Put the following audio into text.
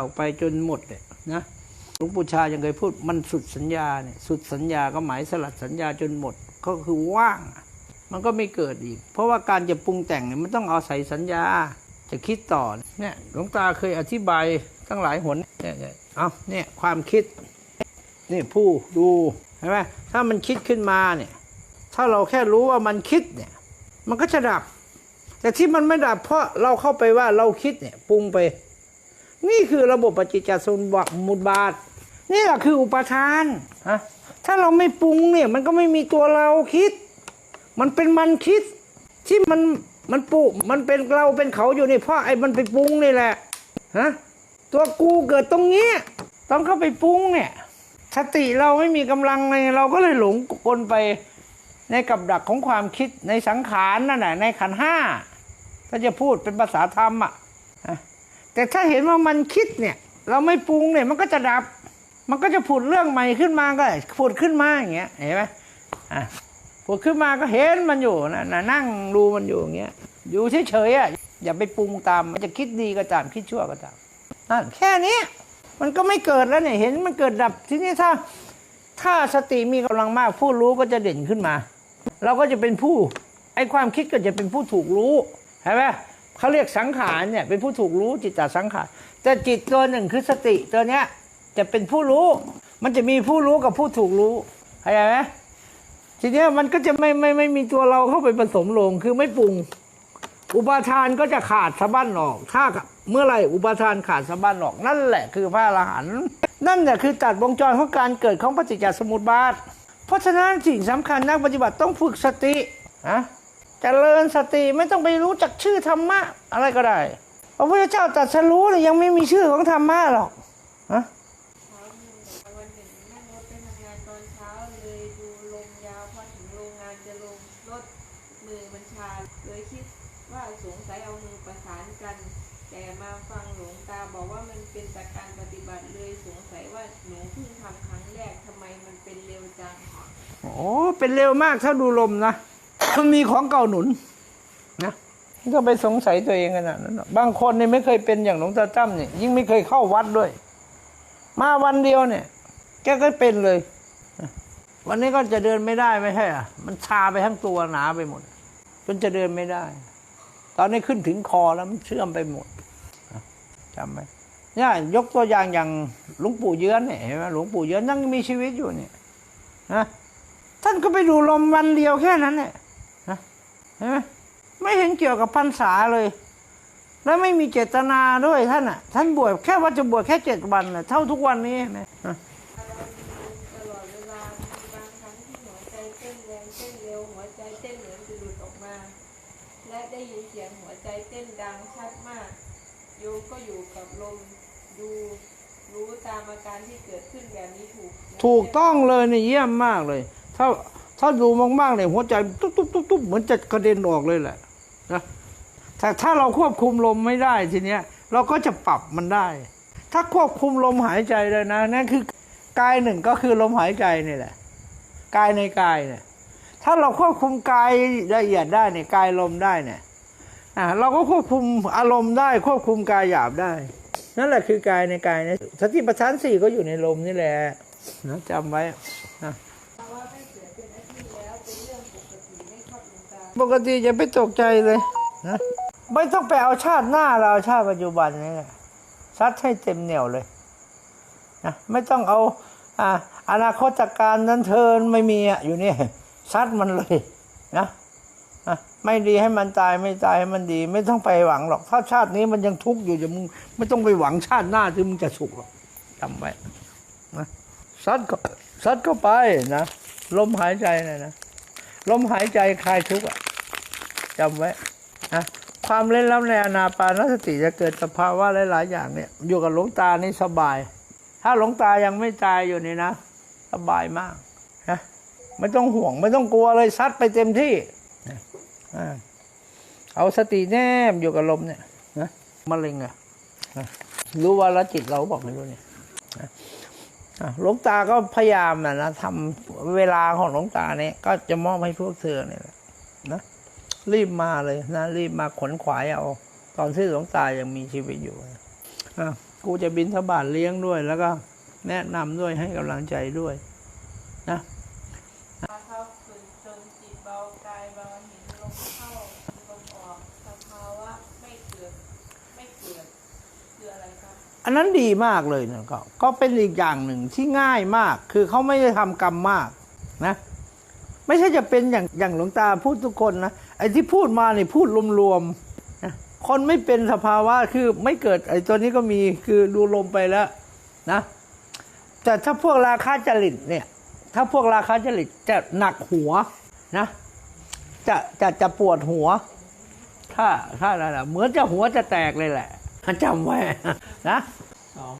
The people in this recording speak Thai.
ออกไปจนหมดเนี่ยนะหลวงปู่ชายังเคยพูดมันสุดสัญญาเนี่ยสุดสัญญาก็หมายสลัดสัญญาจนหมดก็คือว่าง มันก็ไม่เกิดอีก เพราะว่าการจะปรุงแต่งเนี่ยมันต้องเอาใส่สัญญาจะคิดต่อเนี่ยหลวงตาเคยอธิบายตั้งหลายหนเนี่ยเนี่ยเอาเนี่ยความคิดนี่ผู้ดูใช่ไหมถ้ามันคิดขึ้นมาเนี่ยถ้าเราแค่รู้ว่ามันคิดเนี่ยมันก็จะดับ แต่ที่มันไม่ดับเพราะเราเข้าไปว่าเราคิดเนี่ยปรุงไป นี่คือระบบปฏิจจสมุปบาท นี่แหละคืออุปทานฮะถ้าเราไม่ปรุงเนี่ย มันก็ไม่มีตัวเราคิด มันเป็นมันคิด ที่มันมันปุมันเป็นเราเป็นเขาอยู่นี่เพราะไอ้มันไปปรุงนี่แหละฮะตัวกูเกิดตรงเนี้ยต้องเข้าไปปรุงเนี่ยสติเราไม่มีกำลังไงเราก็เลยหลงกลไปในกับดักของความคิดในสังขารนั่นแหละในขันธ์ห้าถ้าจะพูดเป็นภาษาธรรมอะอะ แต่ถ้าเห็นว่ามันคิดเนี่ย เราไม่ปรุงเนี่ยมันก็จะดับ มันก็จะผุดเรื่องใหม่ขึ้นมาก็ผุดขึ้นมาอย่างเงี้ยเห็นไหมอะผุดขึ้นมาก็เห็นมันอยู่นะนะนั่งดูมันอยู่อย่างเงี้ยอยู่เฉยๆอะอย่าไปปรุงตามมันจะคิดดีก็ตามคิดชั่วก็ตามนั่นแค่นี้มันก็ไม่เกิดแล้วเนี่ยเห็นมันเกิดดับทีนี้ถ้าถ้าสติมีกำลังมากผู้รู้ก็จะเด่นขึ้นมา เราก็จะเป็นผู้ไอ้ความคิดก็จะเป็นผู้ถูกรู้ใช่ไหม เขาเรียกสังขารเนี่ยเป็นผู้ถูกรู้จิตตสังขารแต่จิตตัวหนึ่งคือสติตัวเนี้ยจะเป็นผู้รู้ มันจะมีผู้รู้กับผู้ถูกรู้เข้าใจไหมทีเนี้ยมันก็จะไม่ไม่ไม่มีตัวเราเข้าไปผสมลงคือไม่ปรุง อุปาทานก็จะขาดสะบั้นออก ถ้าเมื่อไหร่อุปาทานขาดสะบั้นออก นั่นแหละคือพระอรหันต์นั่นแหละคือตัดวงจรของการเกิดของปฏิจจสมุปบาท เพราะฉะนั้นสิ่งสำคัญนักปฏิบัติต้องฝึกสติอะ เจริญสติไม่ต้องไปรู้จักชื่อธรรมะอะไรก็ได้ พระพุทธเจ้าตรัสรู้เลยยังไม่มีชื่อของธรรมะหรอกอะเช้ามือวันหนึ่งนั่งรถไปทำงานตอนเช้าเลยดูลมยาวพอถึงโรงงานจะลงรถมือมันชาเลยคิดว่าสงสัยเอามือประสานกัน แต่มาฟังหลวงตาบอกว่ามันเป็นจากการปฏิบัติเลยสงสัยว่าหนูเพิ่งทำครั้งแรกทำไมมันเป็นเร็วจังโอ้เป็นเร็วมากถ้าดูลมนะ มีของเก่าหนุนนะไม่ต้องไปสงสัยตัวเองขนาดนั้นบางคนเนี่ยไม่เคยเป็นอย่างหลวงตาตั้มเนี่ยยิ่งไม่เคยเข้าวัดด้วย มาวันเดียวเนี่ย แกก็เป็นเลย วันนี้ก็จะเดินไม่ได้ไม่ใช่อะ มันชาไปทั้งตัวหนาไปหมด จนจะเดินไม่ได้ ตอนนี้ขึ้นถึงคอแล้วมันเชื่อมไปหมดจำไหมเนี่ยยกตัวอย่างอย่างหลวงปู่เยือนเนี่ยเห็นไหมหลวงปู่เยือนยังมีชีวิตอยู่เนี่ยนะท่านก็ไปดูลมวันเดียวแค่นั้นเนี่ย นะเห็นไหมไม่เห็นเกี่ยวกับพรรษาเลย แล้วไม่มีเจตนาด้วยท่านอะ ท่านบวชแค่ว่าจะบวชแค่เจ็ดวันน่ะเท่าทุกวันนี้นะเราดูตลอดเวลามีบางครั้งที่หัวใจเต้นแรงเต้นเร็วหัวใจเต้นเหมือนจะหลุดออกมา และได้ยินเสียงหัวใจเต้นดังชัดมาก โยมก็อยู่กับลมดูรู้ตามอาการที่เกิดขึ้นแบบนี้ถูกถูกต้องเลยเนี่ยเยี่ยมมากเลย ถ้า ถ้าดูมากๆเนี่ยหัวใจตุ๊บตุ๊บตุ๊บตุ๊บเหมือนจะกระเด็นออกเลยแหละนะแต่ถ้าเราควบคุมลมไม่ได้ทีเนี้ยเราก็จะปรับมันได้ ถ้าควบคุมลมหายใจเลยนะนั่นคือกายหนึ่งก็คือลมหายใจนี่แหละกายในกายเนี่ย ถ้าเราควบคุมกายละเอียดได้เนี่ยกายลมได้เนี่ยอ่าเราก็ควบคุมอารมณ์ได้ควบคุมกายหยาบได้ นั่นแหละคือกายในกายเนี่ยสติปัฏฐานสี่ก็อยู่ในลมนี่แหละนะจำไว้นะ ปกติอย่าไปตกใจเลยนะไม่ต้องไปเอาชาติหน้าเราเอาชาติปัจจุบันนี่แหละซัดให้เต็มเหนียวเลยนะไม่ต้องเอาอ่าอนาคตการนั้นเทินไม่มีอะอยู่นี่ซัดมันเลยนะอะไม่ดีให้มันตายไม่ตายให้มันดี ไม่ต้องไปหวังหรอก ถ้าชาตินี้มันยังทุกข์อยู่อย่ามึงไม่ต้องไปหวังชาติหน้าที่มึงจะสุขหรอกจำไว้นะซัดก็ซัดก็ไปนะลมหายใจนะนะลมหายใจคลายทุกข์อะ จำไว้นะความเล่นล้ำในอนาปานสติจะเกิดสภาวะหลาย ๆ อย่างเนี่ย อยู่กับหลวงตานี่สบาย ถ้าหลวงตายังไม่ตายอยู่นี่นะ สบายมากนะไม่ต้องห่วงไม่ต้องกลัวเลยซัดไปเต็มที่เอาสติแนบอยู่กับลมเนี่ยนะมะเร็งอะรู้ว่าละจิตเราบอกไม่รู้เนี่ยหลวงตาก็พยายามนะนะทำเวลาของหลวงตาเนี่ยก็จะมอบให้พวกเธอเนี่ยนะ รีบมาเลยนะ รีบมาขนขวายเอา ตอนที่หลวงตายังมีชีวิตอยู่นะอะกูจะบินทบาทเลี้ยงด้วย แล้วก็แนะนำด้วยให้กำลังใจด้วย นะมาเข้าฝึกจนจิตเบากายเบาเห็นลมเข้าลมออกสภาวะไม่เกิดไม่เกิดคืออะไรครับอันนั้นดีมากเลยนะก็ก็เป็นอีกอย่างหนึ่งที่ง่ายมาก คือเขาไม่ได้ทำกรรมมากนะ ไม่ใช่จะเป็นอย่างอย่างหลวงตาพูดทุกคนนะไอ้ที่พูดมาเนี่พูดรวมๆคนไม่เป็นสภาวะคือไม่เกิดไอ้ตัวนี้ก็มีคือดูลมไปแล้วนะแต่ถ้าพวกราคาจริตเนี่ย ถ้าพวกราคาจริตจะหนักหัวนะ จะจะจะปวดหัว ถ้าถ้าอะไรล่ะเหมือนจะหัวจะแตกเลยแหละจำไว้นะ